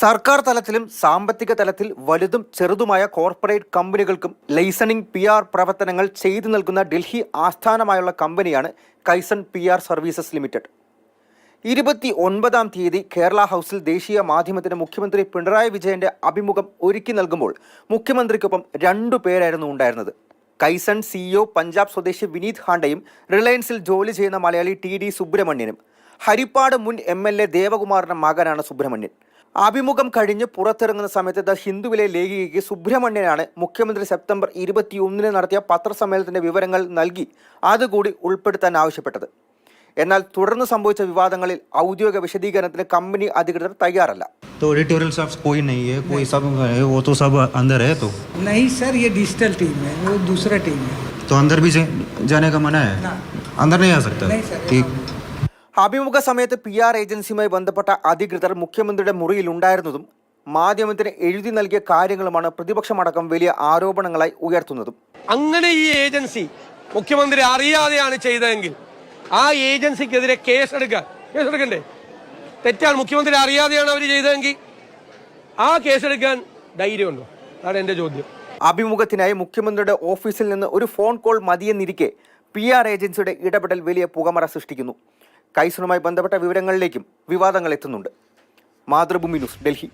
സർക്കാർ തലത്തിലും സാമ്പത്തിക തലത്തിൽ വലുതും ചെറുതുമായ കോർപ്പറേറ്റ് കമ്പനികൾക്കും ലൈസണിംഗ് പി ആർ പ്രവർത്തനങ്ങൾ ചെയ്തു നൽകുന്ന ഡൽഹി ആസ്ഥാനമായുള്ള കമ്പനിയാണ് Kaizen P R services limited. ഇരുപത്തി ഒൻപതാം തീയതി കേരള ഹൗസിൽ ദേശീയ മാധ്യമത്തിന് മുഖ്യമന്ത്രി പിണറായി വിജയന്റെ അഭിമുഖം ഒരുക്കി നൽകുമ്പോൾ മുഖ്യമന്ത്രിക്കൊപ്പം രണ്ടു പേരായിരുന്നു ഉണ്ടായിരുന്നത്. കൈസൺ സിഇഒ പഞ്ചാബ് സ്വദേശി വിനീത് ഹാണ്ടയും റിലയൻസിൽ ജോലി ചെയ്യുന്ന മലയാളി ടി ഡി സുബ്രഹ്മണ്യനും. ഹരിപ്പാട് മുൻ എം എൽ എ ദേവകുമാറിന്റെ മകനാണ് സുബ്രഹ്മണ്യൻ. അഭിമുഖം കഴിഞ്ഞ് പുറത്തിറങ്ങുന്ന സമയത്ത് ദ ഹിന്ദുവിലെ ലേഖികയ്ക്ക് സുബ്രഹ്മണ്യനാണ് മുഖ്യമന്ത്രി സെപ്റ്റംബർ ഇരുപത്തിയൊന്നിന് നടത്തിയ പത്രസമ്മേളനത്തിന്റെ വിവരങ്ങൾ നൽകി അതുകൂടി ഉൾപ്പെടുത്താൻ ആവശ്യപ്പെട്ടത് എന്നാൽ തുടർന്ന് സംഭവിച്ച വിവാദങ്ങളിൽ ഔദ്യോഗിക വിശദീകരണത്തിന് കമ്പനി അധികൃതർ തയ്യാറല്ല तो एडिटोरियल सब कोई नहीं है कोई सब है वो तो सब अंदर है तो नहीं सर ये डिजिटल टीम है वो दूसरा टीम है तो अंदर भी जा- जाने का मना है ना अंदर नहीं आ सकता नहीं सर ठीक അഭിമുഖ സമയത്ത് പി ആർ ഏജൻസിയുമായി ബന്ധപ്പെട്ട അധികൃതർ മുഖ്യമന്ത്രിയുടെ മുറിയിൽ ഉണ്ടായിരുന്നതും മാധ്യമത്തിന് എഴുതി നൽകിയ കാര്യങ്ങളുമാണ് പ്രതിപക്ഷമടക്കം വലിയ ആരോപണങ്ങളായി ഉയർത്തുന്നതും. അങ്ങനെ ഈ ഏജൻസി മുഖ്യമന്ത്രി അറിയാതെയാണ് ചെയ്തതെങ്കിൽ ആ ഏജൻസിക്കെതിരെ കേസെടുക്കുക കേസെടുക്കണ്ടേ? തെറ്റാണ്. മുഖ്യമന്ത്രി അറിയാതെയാണ് അവർ ചെയ്തതെങ്കിൽ ആ കേസെടുക്കാൻ ധൈര്യമുണ്ടോ? അതാണ് എന്റെ ചോദ്യം. അഭിമുഖത്തിനായി മുഖ്യമന്ത്രിയുടെ ഓഫീസിൽ നിന്ന് ഒരു ഫോൺ കോൾ മതിയെന്നിരിക്കെ പി ആർ ഏജൻസിയുടെ ഇടപെടൽ വലിയ പുകമറ സൃഷ്ടിക്കുന്നു. കൈസണുമായി ബന്ധപ്പെട്ട വിവരങ്ങളിലേക്കും വിവാദങ്ങൾ എത്തുന്നുണ്ട്. മാതൃഭൂമി ന്യൂസ് ഡൽഹി.